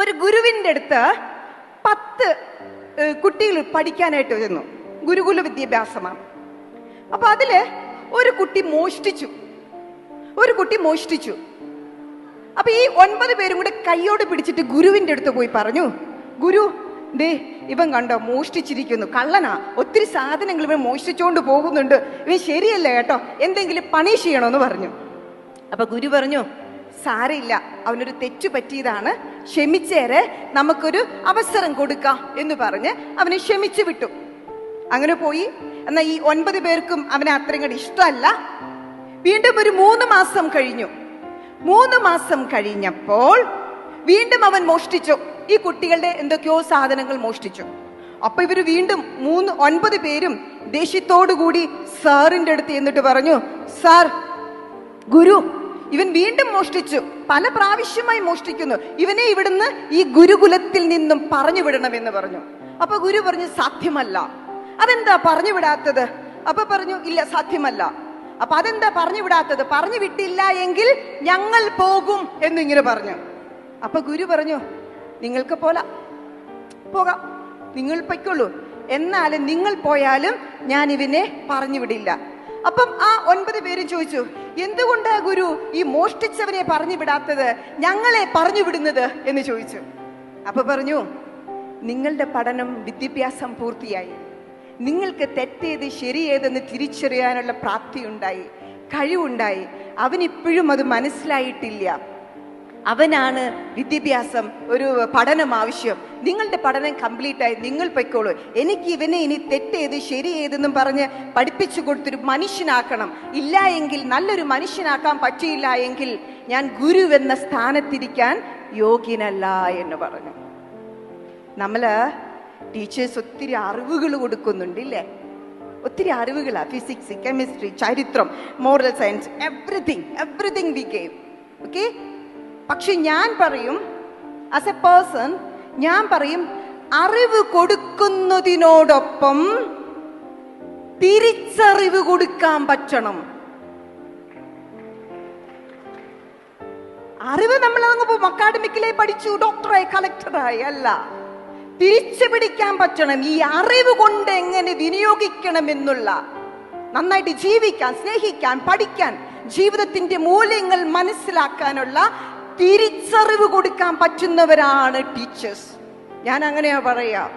ഒരു ഗുരുവിന്റെ അടുത്ത് പത്ത് കുട്ടികൾ പഠിക്കാനായിട്ട് വരുന്നു ഗുരുകുല വിദ്യാഭ്യാസമാണ്. അപ്പൊ അതിൽ ഒരു കുട്ടി മോഷ്ടിച്ചു. ഒരു കുട്ടി മോഷ്ടിച്ചു. അപ്പൊ ഈ ഒൻപത് പേരും കൂടെ കയ്യോട് പിടിച്ചിട്ട് ഗുരുവിന്റെ അടുത്ത് പോയി പറഞ്ഞു ഗുരു ദേ ഇവൻ കണ്ടോ മോഷ്ടിച്ചിരിക്കുന്നു. കള്ളനാ. ഒത്തിരി സാധനങ്ങൾ ഇവൻ മോഷ്ടിച്ചുകൊണ്ട് പോകുന്നുണ്ട്. ഇവൻ ശരിയല്ല കേട്ടോ. എന്തെങ്കിലും പണി ചെയ്യണമെന്ന് പറഞ്ഞു. അപ്പൊ ഗുരു പറഞ്ഞു സാരയില്ല അവനൊരു തെറ്റു പറ്റിയതാണ്. ക്ഷമിച്ചേരെ നമുക്കൊരു അവസരം കൊടുക്കാം എന്ന് പറഞ്ഞ് അവനെ ക്ഷമിച്ചു വിട്ടു. അങ്ങനെ പോയി. എന്നാൽ ഈ ഒൻപത് പേർക്കും അവനെ അത്രയും കൂടി ഇഷ്ടമല്ല. വീണ്ടും ഒരു മൂന്ന് മാസം കഴിഞ്ഞു. മൂന്ന് മാസം കഴിഞ്ഞപ്പോൾ വീണ്ടും അവൻ മോഷ്ടിച്ചു. ഈ കുട്ടികളുടെ എന്തൊക്കെയോ സാധനങ്ങൾ മോഷ്ടിച്ചു. അപ്പൊ ഇവർ വീണ്ടും മൂന്ന് ഒൻപത് പേരും ദേഷ്യത്തോടു കൂടി സാറിന്റെ അടുത്ത് എന്നിട്ട് പറഞ്ഞു സാർ ഗുരു ഇവൻ വീണ്ടും മോഷ്ടിച്ചു. പല പ്രാവശ്യമായി മോഷ്ടിക്കുന്നു. ഇവനെ ഇവിടുന്ന് ഈ ഗുരുകുലത്തിൽ നിന്നും പറഞ്ഞു വിടണമെന്ന് പറഞ്ഞു. അപ്പൊ ഗുരു പറഞ്ഞു സാധ്യമല്ല. അതെന്താ പറഞ്ഞു വിടാത്തത്? അപ്പൊ പറഞ്ഞു ഇല്ല സാധ്യമല്ല. അപ്പൊ അതെന്താ പറഞ്ഞു വിടാത്തത്? പറഞ്ഞു വിട്ടില്ല എങ്കിൽ ഞങ്ങൾ പോകും എന്നിങ്ങനെ പറഞ്ഞു. അപ്പൊ ഗുരു പറഞ്ഞു നിങ്ങൾക്ക് പോലാ പോകാം. നിങ്ങൾ പൊയ്ക്കൊള്ളൂ. എന്നാലും നിങ്ങൾ പോയാലും ഞാൻ ഇവനെ പറഞ്ഞു വിടില്ല. അപ്പം ആ ഒൻപത് പേരും ചോദിച്ചു എന്തുകൊണ്ട് ഗുരു ഈ മോഷ്ടിച്ചവനെ പറഞ്ഞു വിടാത്തത്? ഞങ്ങളെ പറഞ്ഞു വിടുന്നത്? എന്ന് ചോദിച്ചു. അപ്പൊ പറഞ്ഞു നിങ്ങളുടെ പഠനം വിദ്യാഭ്യാസം പൂർത്തിയായി. നിങ്ങൾക്ക് തെറ്റേത് ശരിയേതെന്ന് തിരിച്ചറിയാനുള്ള പ്രാപ്തിയുണ്ടായി കഴിവുണ്ടായി. അവനിപ്പോഴും അത് മനസ്സിലായിട്ടില്ല. അവനാണ് വിദ്യാഭ്യാസം ഒരു പഠനം ആവശ്യം. നിങ്ങളുടെ പഠനം കംപ്ലീറ്റ് ആയി നിങ്ങൾ പൊയ്ക്കോളൂ. എനിക്ക് ഇവനെ ഇനി തെറ്റേത് ശരി ഏതെന്നും പറഞ്ഞ് പഠിപ്പിച്ചു കൊടുത്തൊരു മനുഷ്യനാക്കണം. ഇല്ല എങ്കിൽ നല്ലൊരു മനുഷ്യനാക്കാൻ പറ്റിയില്ല എങ്കിൽ ഞാൻ ഗുരുവെന്ന സ്ഥാനത്തിരിക്കാൻ യോഗ്യനല്ല എന്ന് പറഞ്ഞു. നമ്മൾ ടീച്ചേഴ്സ് ഒത്തിരി അറിവുകൾ കൊടുക്കുന്നുണ്ട് ഇല്ലേ ഒത്തിരി അറിവുകളാ. ഫിസിക്സ് കെമിസ്ട്രി ചരിത്രം moral science everything everything we gain okay പക്ഷെ ഞാൻ പറയും ആസ് എ പേഴ്സൺ ഞാൻ പറയും അറിവ് കൊടുക്കുന്നതിനോടൊപ്പം തിരിച്ചറിവ് കൊടുക്കാൻ പറ്റണം. അറിവ് നമ്മൾ അങ്ങ് അക്കാഡമിക്കിലെ പഠിച്ചു ഡോക്ടറായി കളക്ടറായി അല്ല. തിരിച്ചു പിടിക്കാൻ പറ്റണം. ഈ അറിവ് കൊണ്ട് എങ്ങനെ വിനിയോഗിക്കണം എന്നുള്ള നന്നായിട്ട് ജീവിക്കാൻ സ്നേഹിക്കാൻ പഠിക്കാൻ ജീവിതത്തിന്റെ മൂല്യങ്ങൾ മനസ്സിലാക്കാനുള്ള തിരിച്ചറിവ് കൊടുക്കാൻ പറ്റുന്നവരാണ് ടീച്ചേഴ്സ്. ഞാൻ അങ്ങനെയാ പറയാ.